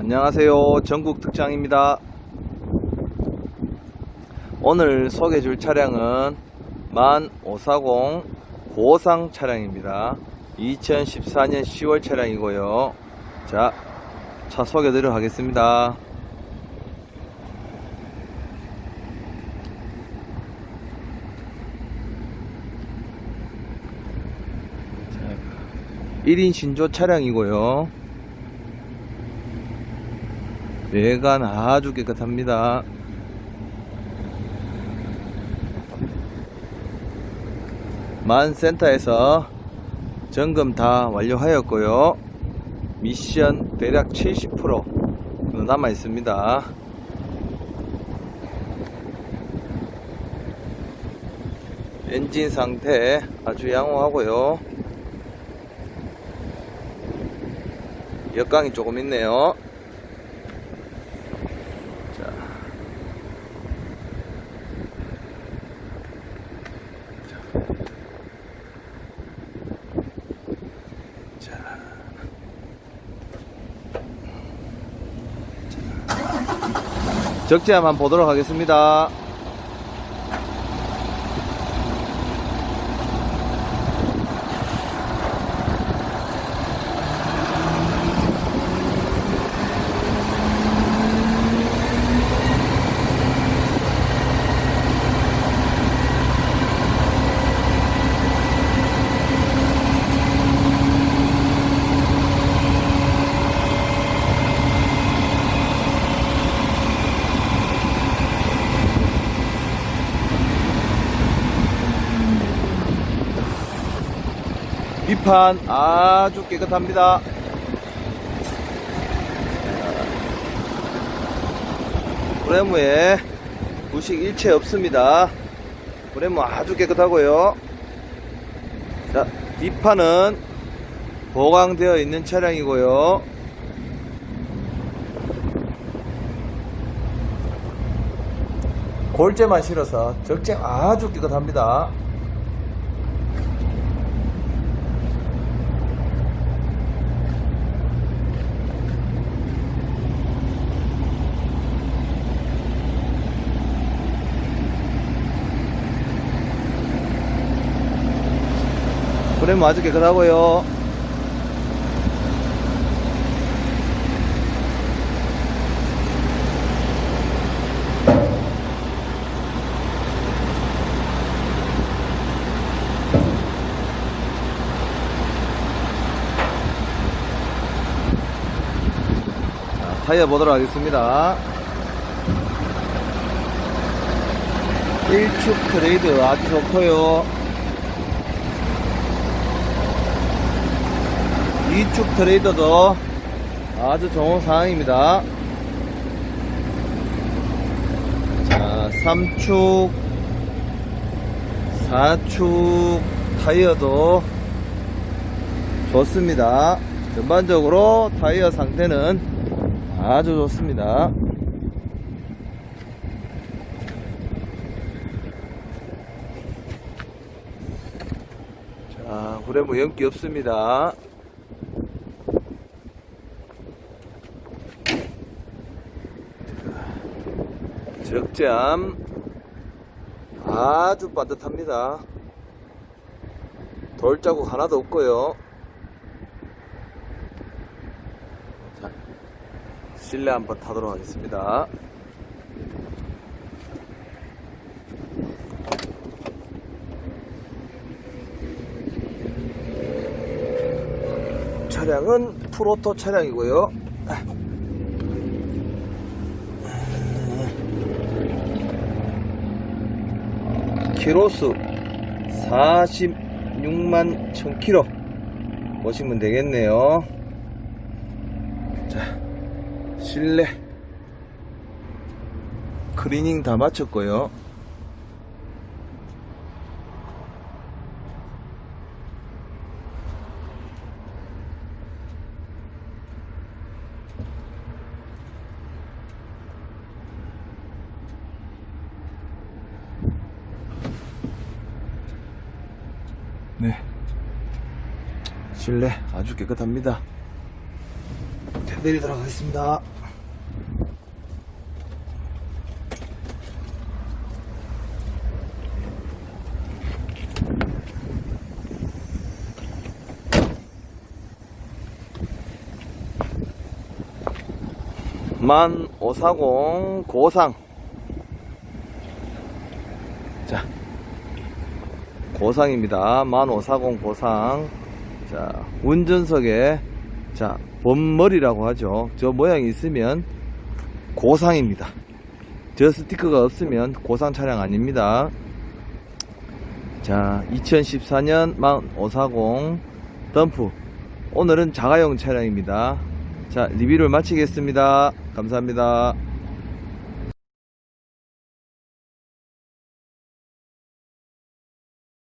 안녕하세요. 전국 특장입니다. 오늘 소개해 줄 차량은 만 540 고상 차량입니다. 2014년 10월 차량이고요. 자, 차 소개해 드리도록 하겠습니다. 자, 1인 신조 차량이고요. 외관 아주 깨끗합니다. 만 센터에서 점검 다 완료하였고요. 미션 대략 70% 남아 있습니다. 엔진 상태 아주 양호하고요. 역광이 조금 있네요. 자. 자. 자. 적재 한번 보도록 하겠습니다. 위판 아주 깨끗합니다. 브레무에 부식 일체 없습니다. 브레무 아주 깨끗하고요. 자, 뒷판은 보강되어 있는 차량이고요. 골재만 실어서 적재 아주 깨끗합니다. 브레무 아주 깨끗하고요. 자, 타이어 보도록 하겠습니다. 1축 트레이드 아주 좋고요. 이축 트레이더도 아주 좋은 상황입니다. 자, 3축, 4축 타이어도 좋습니다. 전반적으로 타이어 상태는 아주 좋습니다. 자, 그래뭐 연기 없습니다. 적재암 아주 반듯합니다. 돌자국 하나도 없고요. 자, 실내 한번 타도록 하겠습니다. 차량은 프로토 차량이고요. 키로수 46만 1000km 보시면 되겠네요. 자, 실내 클리닝 다 마쳤고요. 네. 실내 아주 깨끗합니다. 자, 내리도록 하겠습니다. 만540 고상 자 고상입니다. 만540 고상. 자 운전석에 자 범머리라고 하죠. 저 모양이 있으면 고상입니다. 저 스티커가 없으면 고상 차량 아닙니다. 자 2014년 만540 덤프. 오늘은 자가용 차량입니다. 자 리뷰를 마치겠습니다. 감사합니다